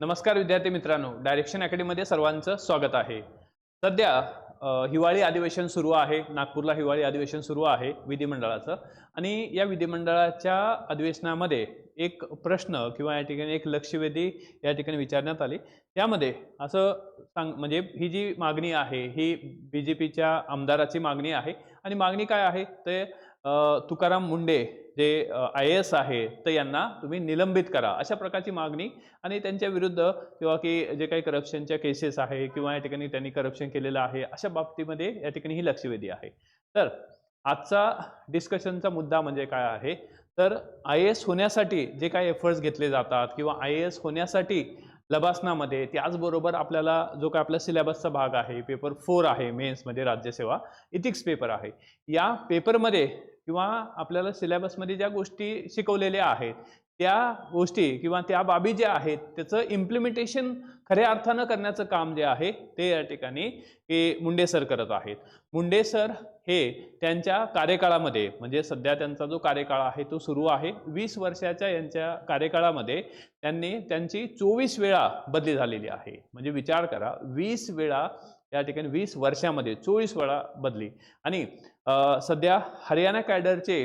नमस्कार विद्यार्थी मित्रांनो डायरेक्शन अकॅडमीमध्ये सर्वांचं स्वागत आहे. सध्या हिवाळी अधिवेशन सुरू आहे नागपूरला हिवाळी अधिवेशन सुरू आहे विधिमंडळाचं. आणि या विधिमंडळाच्या अधिवेशनामध्ये एक प्रश्न किंवा या ठिकाणी एक लक्षवेधी या ठिकाणी विचारण्यात आली. त्यामध्ये असं सांग म्हणजे ही जी मागणी आहे ही बी जे पीच्या आमदाराची मागणी आहे. आणि मागणी काय आहे? ते तुकाराम मुंडे जे आय एस आहे तर यांना तुम्ही निलंबित करा अशा प्रकारची मागणी आणि त्यांच्या विरुद्ध किंवा की जे काही करप्शनच्या केसेस आहे किंवा या ठिकाणी त्यांनी करप्शन केलेलं आहे अशा बाबतीमध्ये या ठिकाणी ही लक्षवेधी आहे. तर आजचा डिस्कशनचा मुद्दा म्हणजे काय आहे? तर आय एस होण्यासाठी जे काही एफर्ट्स घेतले जातात किंवा आय एस होण्यासाठी लबासनामध्ये त्याचबरोबर आपल्याला जो काय आपला सिलेबसचा भाग आहे पेपर फोर आहे मेन्समध्ये राज्यसेवा इथिक्स पेपर आहे. या पेपरमध्ये किंवा आपल्याला सिलेबसमध्ये ज्या गोष्टी शिकवलेल्या आहेत त्या गोष्टी किंवा त्या बाबी ज्या आहेत त्याचं इम्प्लिमेंटेशन खऱ्या अर्थानं करण्याचं काम जे आहे ते या ठिकाणी हे मुंडे सर करत आहेत. मुंडे सर हे त्यांच्या कार्यकाळामध्ये म्हणजे सध्या त्यांचा जो कार्यकाळ आहे तो सुरू आहे. वीस वर्षाच्या यांच्या कार्यकाळामध्ये त्यांनी त्यांची चोवीस वेळा बदली झालेली आहे. म्हणजे विचार करा वीस वेळा या ठिकाणी वीस वर्षामध्ये चोवीस वेळा बदली. आणि सध्या हरियाणा कॅडरचे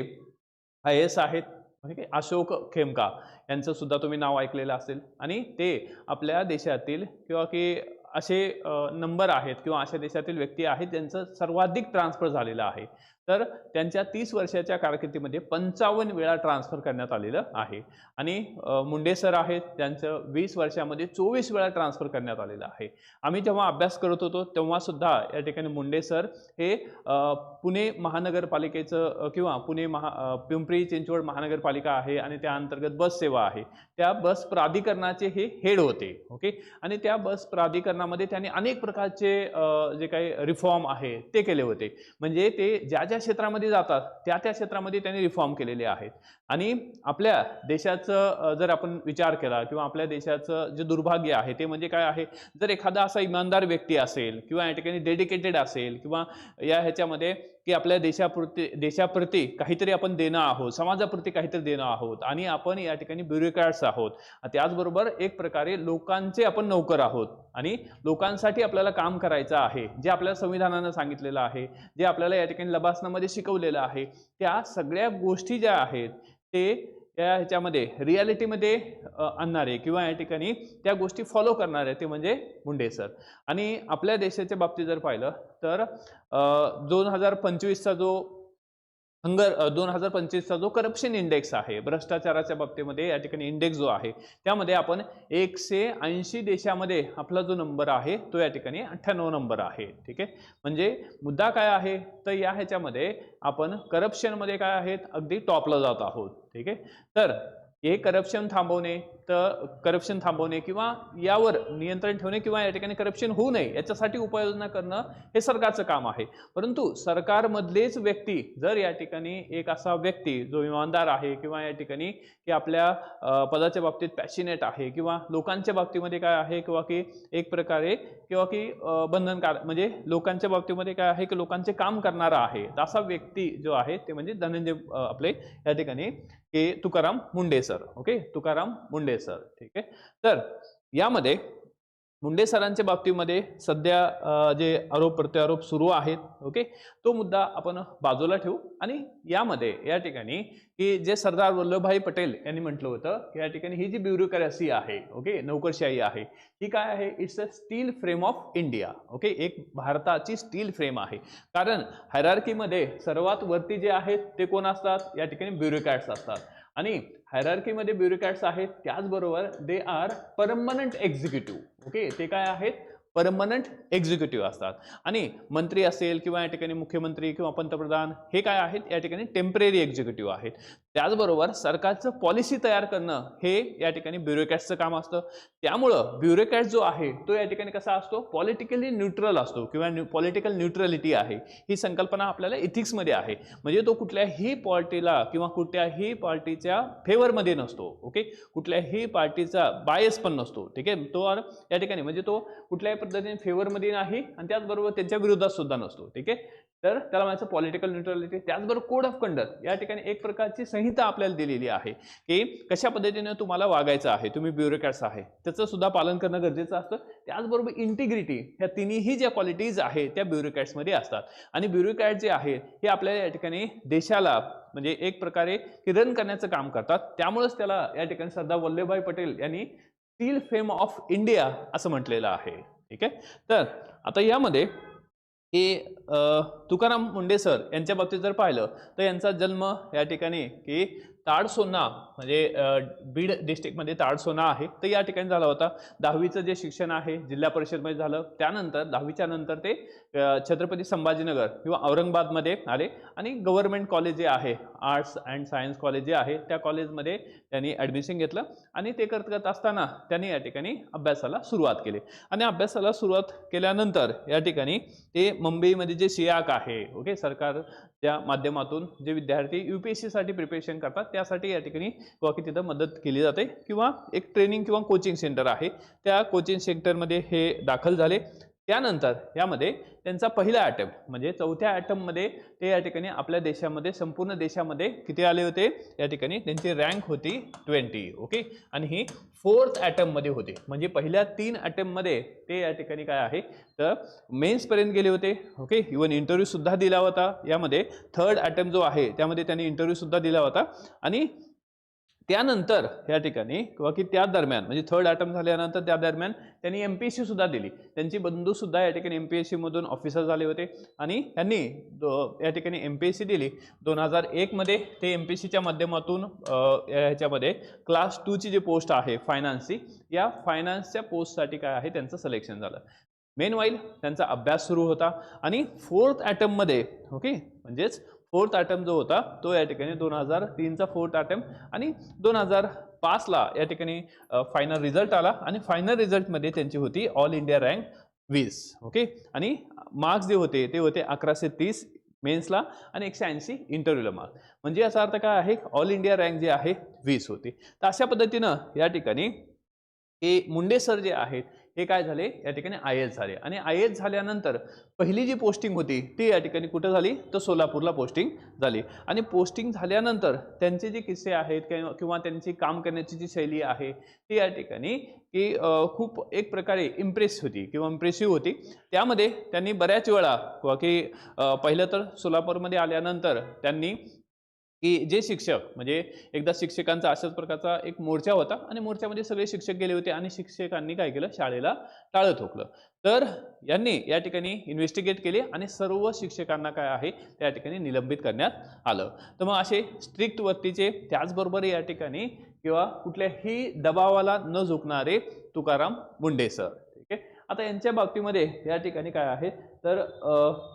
आय एस आहेत म्हणजे ठीक आहे अशोक खेमका यांचं सुद्धा तुम्ही नाव ऐकलेलं असेल. आणि ते आपल्या देशातील किंवा की असे नंबर आहेत किंवा अशा देशातील व्यक्ती आहेत ज्यांचं सर्वाधिक ट्रान्सफर झालेलं आहे. तर त्यांच्या तीस वर्षाच्या कारकिर्दीमध्ये पंचावन्न वेळा ट्रान्सफर करण्यात आलेलं आहे. आणि मुंडे सर आहेत त्यांचं वीस वर्षामध्ये चोवीस वेळा ट्रान्सफर करण्यात आलेलं आहे. आम्ही जेव्हा अभ्यास करत होतो तेव्हा सुद्धा या ठिकाणी मुंडे सर हे पुणे महानगरपालिकेचं किंवा पुणे महा पिंपरी चिंचवड महानगरपालिका आहे आणि त्या अंतर्गत बस सेवा आहे. त्या बस प्राधिकरणाचे हे हेड होते ओके आणि त्या बस प्राधिकरणामध्ये त्यांनी अनेक प्रकारचे जे काही रिफॉर्म आहे ते केले होते. म्हणजे ते ज्या ज्या क्षेत्रामध्ये जातात त्या त्या क्षेत्रामध्ये त्यांनी रिफॉर्म केलेले आहेत. आणि आपल्या देशाचं जर आपण विचार केला किंवा आपल्या देशाचं जे दुर्भाग्य आहे ते म्हणजे काय आहे? जर एखादा असा इमानदार व्यक्ती असेल किंवा या ठिकाणी डेडिकेटेड असेल किंवा या ह्याच्यामध्ये की आपल्या देशाप्रती देशाप्रती काहीतरी आपण देणं आहोत समाजाप्रती काहीतरी देणं आहोत आणि आपण या ठिकाणी ब्युरोक्रॅट्स आहोत. त्याचबरोबर एक प्रकारे लोकांचे आपण नौकर आहोत आणि लोकांसाठी आपल्याला काम करायचं आहे जे आपल्याला संविधानानं सांगितलेलं आहे जे आपल्याला या ठिकाणी लबासनामध्ये शिकवलेलं आहे. त्या सगळ्या गोष्टी ज्या आहेत ते या ह्याच्यामध्ये रियालिटीमध्ये आणणारे किंवा या ठिकाणी त्या गोष्टी फॉलो करणारे ते म्हणजे मुंडे सर आणि आपल्या देशाच्या बाबतीत जर पाहिलं तर दोन हजार पंचवीसचा जो हंगर दोन हजार पंचवीसचा जो करप्शन इंडेक्स आहे भ्रष्टाचाराच्या बाबतीमध्ये या ठिकाणी इंडेक्स जो आहे त्यामध्ये आपण एकशे ऐंशी देशामध्ये आपला जो नंबर आहे तो या ठिकाणी अठ्ठ्याण्णव नंबर आहे ठीक आहे? म्हणजे मुद्दा काय आहे? तर या ह्याच्यामध्ये आपण करप्शनमध्ये काय आहेत? अगदी टॉपला जात आहोत ठीक आहे? तर हे करप्शन थांबवणे तर करप्शन थांबवणे किंवा यावर नियंत्रण ठेवणे किंवा या ठिकाणी करप्शन होऊ नये याच्यासाठी उपाययोजना करणं हे सरकारचं काम आहे. परंतु सरकारमधलेच व्यक्ती जर या ठिकाणी एक असा व्यक्ती जो इमानदार आहे किंवा या ठिकाणी की आपल्या पदाच्या बाबतीत पॅशिनेट आहे किंवा लोकांच्या बाबतीमध्ये काय आहे किंवा की एक प्रकारे किंवा की बंधनकार म्हणजे लोकांच्या बाबतीमध्ये काय आहे की लोकांचे काम करणारा आहे तर असा व्यक्ती जो आहे ते म्हणजे धनंजय आपले या ठिकाणी हे Tukaram Munde sir okay? Tukaram Munde sir ठीक आहे? तर यामध्ये मुंडे सरांच्या बाबतीमध्ये सध्या जे आरोप प्रत्यारोप सुरू आहेत ओके? तो मुद्दा आपण बाजूला ठेवू. आणि यामध्ये या ठिकाणी की जे सरदार वल्लभभाई पटेल यांनी म्हटलं होतं की या ठिकाणी ही जी ब्युरोक्रॅसी आहे ओके नोकरशाही आहे ही काय आहे? It's a steel frame of India okay? एक भारताची स्टील फ्रेम आहे. कारण हैरार्कीमध्ये सर्वात वरती जे आहेत ते कोण असतात? या ठिकाणी ब्युरोक्रॅट्स असतात. आणि हायरार्कीमध्ये ब्युरोक्रॅट्स आहेत त्याचबरोबर they are permanent executive okay ते काय आहेत? परमनंट एक्झिक्युटिव्ह असतात. आणि मंत्री असेल किंवा या ठिकाणी मुख्यमंत्री किंवा पंतप्रधान हे काय आहेत? या ठिकाणी टेंपररी एक्झिक्युटिव्ह आहेत. त्याचबरोबर सरकारचं पॉलिसी तयार करणं हे या ठिकाणी ब्युरोक्रॅटचं काम असतं. त्यामुळं ब्युरोक्रॅट जो आहे तो या ठिकाणी कसा असतो? पॉलिटिकली न्यूट्रल असतो किंवा न्यू पॉलिटिकल न्यूट्रलिटी आहे. ही संकल्पना आपल्याला इथिक्समध्ये आहे. म्हणजे तो कुठल्याही पार्टीला किंवा कुठल्याही पार्टीच्या फेवरमध्ये नसतो ओके कुठल्याही पार्टीचा बायस पण नसतो ठीक आहे? तो या ठिकाणी म्हणजे तो कुठल्याही पद्धतीने फेवरमध्ये नाही आणि त्याचबरोबर त्यांच्या विरोधात सुद्धा नसतो ठीक आहे? तर त्याला म्हणायचं पॉलिटिकल न्यूट्रलिटी त्याचबरोबर कोड ऑफ कंडक्ट या ठिकाणी एक प्रकारची संहिता आपल्याला दिलेली आहे की कशा पद्धतीने तुम्हाला वागायचं आहे. तुम्ही ब्युरोक्रॅट्स आहे. त्याचं सुद्धा पालन करणं गरजेचं असतं. त्याचबरोबर इंटिग्रिटी ह्या तिन्ही ज्या क्वालिटीज आहेत त्या ब्युरोक्रॅट्समध्ये असतात. आणि ब्युरोक्रॅट जे आहे हे आपल्या या ठिकाणी देशाला म्हणजे एक प्रकारे की करण्याचं काम करतात. त्यामुळेच त्याला या ठिकाणी सरदार वल्लभभाई पटेल यांनी स्टील फेम ऑफ इंडिया असं म्हटलेलं आहे. ठीक आहे? तर आता यामध्ये हे तुकाराम मुंडे सर यांच्या बाबतीत जर पाहिलं तर यांचा जन्म या ठिकाणी की ताडसोना म्हणजे बीड डिस्ट्रिक्टमध्ये ताडसोना आहे तर या ठिकाणी झाला होता. दहावीचं जे शिक्षण आहे जिल्हा परिषदमध्ये झालं. त्यानंतर दहावीच्या नंतर ते छत्रपती संभाजीनगर किंवा औरंगाबादमध्ये आले. आणि गव्हर्नमेंट कॉलेज जे आहे आर्ट्स अँड सायन्स कॉलेज जे आहे त्या कॉलेजमध्ये त्यांनी ॲडमिशन घेतलं. आणि ते करत करत असताना त्यांनी या ठिकाणी अभ्यासाला सुरुवात केली. आणि अभ्यासाला सुरुवात केल्यानंतर या ठिकाणी ते मुंबईमध्ये जे सियाक आहे ओके सरकारच्या माध्यमातून जे विद्यार्थी यू पी एस सीसाठी प्रिपरेशन करतात त्यासाठी या ठिकाणी बाकी तिथं मदत केली जाते किंवा एक ट्रेनिंग किंवा कोचिंग सेंटर आहे. त्या कोचिंग सेंटरमध्ये हे दाखल झाले. त्यानंतर यामध्ये त्यांचा पहिला ॲटम म्हणजे चौथ्या ॲटममध्ये ते या ठिकाणी आपल्या देशामध्ये संपूर्ण देशामध्ये किती आले होते? या ठिकाणी त्यांची रँक होती ट्वेंटी ओके आणि ही फोर्थ ॲटममध्ये होते. म्हणजे पहिल्या तीन ॲटममध्ये ते या ठिकाणी काय आहे? तर मेन्सपर्यंत गेले होते ओके इवन इंटरव्ह्यूसुद्धा दिला होता. यामध्ये थर्ड ॲटम जो आहे त्यामध्ये त्यांनी इंटरव्ह्यूसुद्धा दिला होता. आणि त्यानंतर या ठिकाणी किंवा की त्या दरम्यान म्हणजे थर्ड अटम झाल्यानंतर त्या दरम्यान त्यांनी एम पी एस सीसुद्धा दिली. त्यांची बंधूसुद्धा या ठिकाणी एम पी एस सीमधून ऑफिसर झाले होते. आणि त्यांनी दो- या ठिकाणी एम पी एस सी दिली. दोन हजार एकमध्ये ते एम पी एस सीच्या माध्यमातून ह्याच्यामध्ये क्लास टूची जी पोस्ट आहे फायनान्सची या फायनान्सच्या पोस्टसाठी काय आहे त्यांचं सिलेक्शन झालं. मेन वाईल त्यांचा अभ्यास सुरू होता. आणि फोर्थ ॲटममध्ये ओके म्हणजेच फोर्थ अटेम्प्ट जो होता तो या ठिकाणी दोन हजार तीनचा फोर्थ अटेम्प्ट आणि दोन हजार पाचला या ठिकाणी फायनल रिझल्ट आला. आणि फायनल रिझल्टमध्ये त्यांची होती ऑल इंडिया रँक वीस ओके आणि मार्क्स जे होते ते होते अकराशे तीस मेन्सला आणि एकशे ऐंशी इंटरव्ह्यूला मार्क म्हणजे याचा अर्थ काय आहे? ऑल इंडिया रँक जे आहे वीस होती. तर अशा पद्धतीनं या ठिकाणी हे मुंडे सर जे आहेत हे काय झाले? या ठिकाणी आय एस झाले. आणि आय एस झाल्यानंतर पहिली जी पोस्टिंग होती ती या ठिकाणी कुठं झाली? तर सोलापूरला पोस्टिंग झाली. आणि पोस्टिंग झाल्यानंतर त्यांचे जे किस्से आहेत किंवा किंवा त्यांची काम करण्याची जी शैली आहे ती या ठिकाणी की खूप एक प्रकारे इम्प्रेस होती किंवा इम्प्रेसिव्ह होती. त्यामध्ये त्यांनी बऱ्याच वेळा किंवा की पहिलं तर सोलापूरमध्ये आल्यानंतर त्यांनी की जे शिक्षक म्हणजे एकदा शिक्षकांचा अशाच प्रकारचा एक मोर्चा होता आणि मोर्चामध्ये सगळे शिक्षक गेले होते आणि शिक्षकांनी काय केलं? शाळेला टाळं ठोकलं. तर यांनी या ठिकाणी इन्व्हेस्टिगेट केले आणि सर्व शिक्षकांना काय आहे? त्या ठिकाणी निलंबित करण्यात आलं. तर मग असे स्ट्रिक्ट वरतीचे त्याचबरोबर या ठिकाणी किंवा कुठल्याही दबावाला न झुकणारे तुकाराम मुंडे सर ठीक आहे? आता यांच्या बाबतीमध्ये या ठिकाणी काय आहे? तर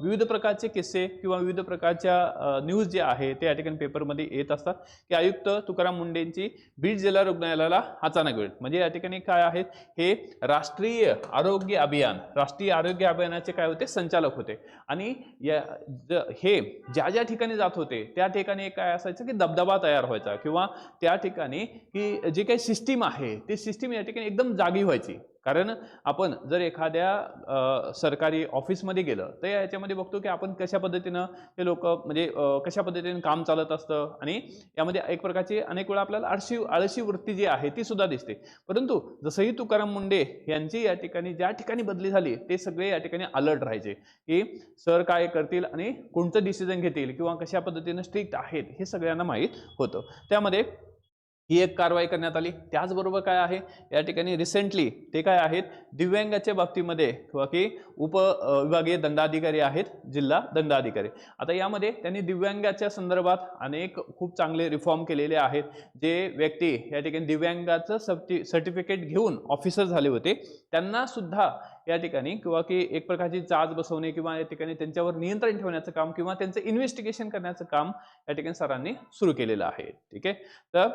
विविध प्रकारचे किस्से किंवा विविध प्रकारच्या न्यूज जे आहे ते या ठिकाणी पेपरमध्ये येत असतात की आयुक्त तुकाराम मुंडेंची बीड जिल्हा रुग्णालयाला अचानक वेळ म्हणजे या ठिकाणी काय आहेत हे राष्ट्रीय आरोग्य अभियान राष्ट्रीय आरोग्य अभियानाचे काय होते? संचालक होते. आणि या ज- हे ज्या ज्या ठिकाणी जात होते त्या ठिकाणी एक काय असायचं की दबदबा तयार व्हायचा किंवा त्या ठिकाणी की जी काही सिस्टीम आहे ती सिस्टीम या ठिकाणी एकदम जागी व्हायची. कारण आपण जर एखाद्या सरकारी ऑफिसमध्ये गेलं. तर याच्यामध्ये बघतो की आपण कशा पद्धतीनं हे लोक म्हणजे कशा पद्धतीनं काम चालत असतं आणि यामध्ये एक प्रकारची अनेक वेळा आपल्याला आळशी आळशी वृत्ती जी आहे ती सुद्धा दिसते. परंतु जसंही तुकाराम मुंडे यांची या ठिकाणी ज्या ठिकाणी बदली झाली ते सगळे या ठिकाणी अलर्ट राहायचे. की सर काय करतील आणि कोणतं डिसिजन घेतील किंवा कशा पद्धतीनं स्ट्रिक्ट आहेत हे सगळ्यांना माहीत होतं. त्यामध्ये ही एक कारवाई करण्यात आली. त्याचबरोबर काय आहे? या ठिकाणी रिसेंटली ते काय आहेत? दिव्यांगाच्या बाबतीमध्ये किंवा की उप विभागीय दंडाधिकारी आहेत जिल्हा दंडाधिकारी. आता यामध्ये त्यांनी दिव्यांगाच्या संदर्भात अनेक खूप चांगले रिफॉर्म केलेले आहेत. जे व्यक्ती या ठिकाणी दिव्यांगाचं सर्टि सर्टिफिकेट घेऊन ऑफिसर झाले होते. त्यांना सुद्धा या ठिकाणी किंवा की एक प्रकारची चाच बसवणे किंवा या ठिकाणी त्यांच्यावर नियंत्रण ठेवण्याचं काम किंवा त्यांचं इन्व्हेस्टिगेशन करण्याचं काम या ठिकाणी सरांनी सुरू केलेलं आहे. ठीक आहे? तर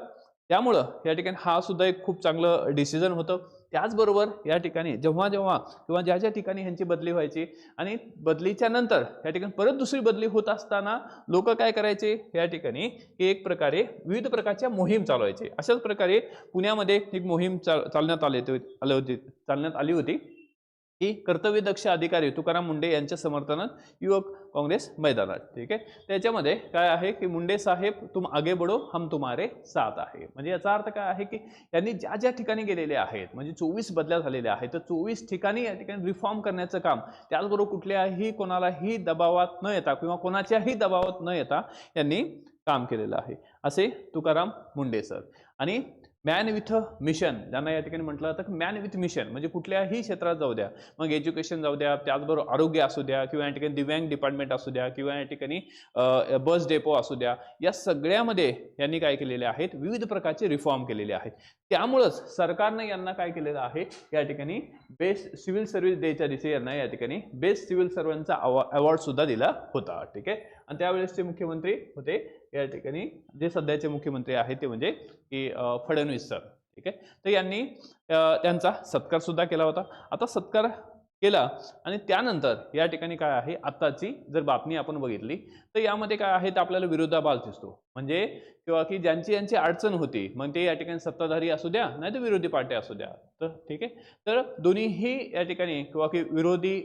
त्यामुळं या ठिकाणी हा सुद्धा एक खूप चांगलं डिसिजन होतं. त्याचबरोबर या ठिकाणी जेव्हा जेव्हा किंवा ज्या ज्या ठिकाणी ह्यांची बदली व्हायची आणि बदलीच्या नंतर या ठिकाणी परत दुसरी बदली होत असताना लोक काय करायचे? या ठिकाणी की एक प्रकारे विविध प्रकारच्या मोहीम चालवायचे. अशाच प्रकारे पुण्यामध्ये एक मोहीम चाल चालण्यात आली होती आली होती चालण्यात आली होती. की कर्तव्यदक्ष अधिकारी तुकाराम मुंडे यांच्या समर्थनात युवक काँग्रेस मैदानात. ठीक आहे? त्याच्यामध्ये काय आहे की मुंडे साहेब तुम आगे बढो हम तुम्हारे साथ आहे. म्हणजे याचा अर्थ काय आहे की यांनी ज्या ज्या ठिकाणी गेलेले आहेत म्हणजे चोवीस बदल्या झालेल्या आहेत तर चोवीस ठिकाणी या ठिकाणी रिफॉर्म करण्याचं काम त्याचबरोबर कुठल्याही कोणालाही दबावात न येता किंवा कोणाच्याही दबावात न येता यांनी काम केलेलं आहे. असे तुकाराम मुंडे सर. आणि मॅन विथ मिशन ज्यांना या ठिकाणी म्हटलं जातं मॅन विथ मिशन म्हणजे कुठल्याही क्षेत्रात जाऊ द्या. मग एज्युकेशन जाऊ द्या त्याचबरोबर आरोग्य असू द्या किंवा या ठिकाणी दिव्यांग डिपार्टमेंट असू द्या किंवा या ठिकाणी बस डेपो असू द्या. या सगळ्यामध्ये यांनी काय केलेले आहेत? विविध प्रकारचे रिफॉर्म केलेले आहेत. त्यामुळंच सरकारनं यांना काय केलेलं आहे? या ठिकाणी बेस्ट सिव्हिल सर्व्हिस डेच्या दिवशी यांना या ठिकाणी बेस्ट सिव्हिल सर्व्हंटचा अवॉर्ड सुद्धा दिला होता. ठीक आहे? आणि त्यावेळेसचे मुख्यमंत्री होते या ठिकाणी जे सध्याचे मुख्यमंत्री आहेत ते म्हणजे की फडणवीस सर. ठीक आहे? तर यांनी त्यांचा सत्कार सुद्धा केला होता. आता सत्कार केला. आणि त्यानंतर या ठिकाणी काय आहे? आत्ताची जर बातमी आपण बघितली तर यामध्ये काय आहे? तर आपल्याला विरोधाभास दिसतो. म्हणजे किंवा की ज्यांची यांची अडचण होती मग ते या ठिकाणी सत्ताधारी असू द्या नाही तर विरोधी पार्टी असू द्या. तर ठीक आहे? तर दोन्हीही या ठिकाणी किंवा की विरोधी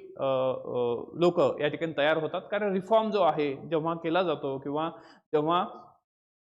लोक या ठिकाणी तयार होतात. कारण रिफॉर्म जो आहे जेव्हा केला जातो किंवा जेव्हा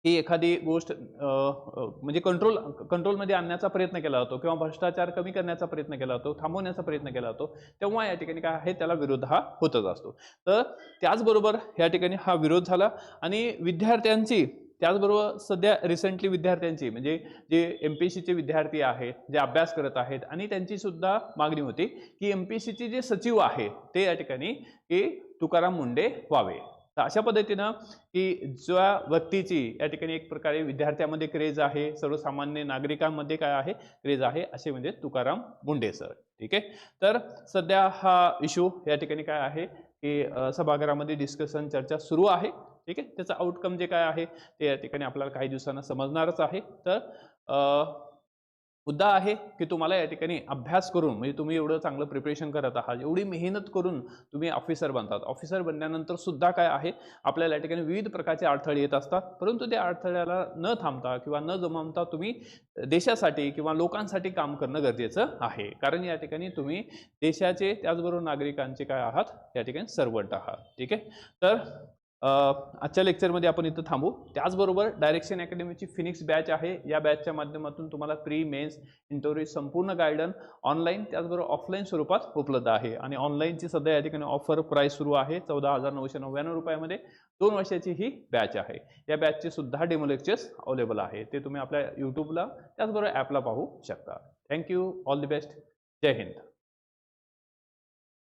ही एखादी गोष्ट म्हणजे कंट्रोल कंट्रोलमध्ये आणण्याचा प्रयत्न केला जातो किंवा भ्रष्टाचार कमी करण्याचा प्रयत्न केला जातो थांबवण्याचा प्रयत्न केला जातो तेव्हा या ठिकाणी काय आहे? त्याला विरोध हा होतच असतो. तर त्याचबरोबर या ठिकाणी हा विरोध झाला आणि विद्यार्थ्यांची त्याचबरोबर सध्या रिसेंटली विद्यार्थ्यांची म्हणजे जे एम पी एस सीचे विद्यार्थी आहेत जे अभ्यास करत आहेत आणि त्यांची सुद्धा मागणी होती की एम पी एस सीचे जे सचिव आहे ते या ठिकाणी की तुकाराम मुंडे व्हावे. तर अशा पद्धतीनं की ज्या व्यक्तीची या ठिकाणी एक प्रकारे विद्यार्थ्यामध्ये क्रेज आहे सर्वसामान्य नागरिकांमध्ये काय आहे? क्रेज आहे असे म्हणजे तुकाराम मुंडे सर ठीक आहे? तर सध्या हा इश्यू या ठिकाणी काय आहे? की सभागृहामध्ये डिस्कशन चर्चा सुरू आहे. ठीक आहे? त्याचा आउटकम जे काय आहे ते या ठिकाणी आपल्याला काही दिवसांना समजणारच आहे. तर मुद्दा आहे की तुम्हाला या ठिकाणी अभ्यास करून म्हणजे तुम्ही एवढं चांगलं प्रिपरेशन करत आहात एवढी मेहनत करून तुम्ही ऑफिसर बनतात. ऑफिसर बनल्यानंतर सुद्धा काय आहे? आपल्याला या ठिकाणी विविध प्रकारचे अडथळे येत असतात. परंतु त्या अडथळ्याला न थांबता किंवा न जमवता तुम्ही देशासाठी किंवा लोकांसाठी काम करणं गरजेचं आहे. कारण या ठिकाणी तुम्ही देशाचे त्याचबरोबर नागरिकांचे काय आहात? या ठिकाणी सर्वंट आहात. ठीक आहे? तर आजच्या लेक्चरमध्ये आपण इथं थांबू. त्याचबरोबर डायरेक्शन अकॅडमीची फिनिक्स बॅच आहे. या बॅचच्या माध्यमातून तुम्हाला प्री मेन्स इंटरव्ह्यू संपूर्ण गायडन ऑनलाईन त्याचबरोबर ऑफलाईन स्वरूपात उपलब्ध आहे. आणि ऑनलाईनची सध्या या ठिकाणी ऑफर प्राईस सुरू आहे. चौदा हजार नऊशे नव्याण्णव रुपयामध्ये दोन वर्षाची ही बॅच आहे. या बॅचचे सुद्धा डेमो लेक्चर्स अवेलेबल आहे. ते तुम्ही आपल्या यूट्यूबला त्याचबरोबर ॲपला पाहू शकता. Thank you all the best Jai Hind.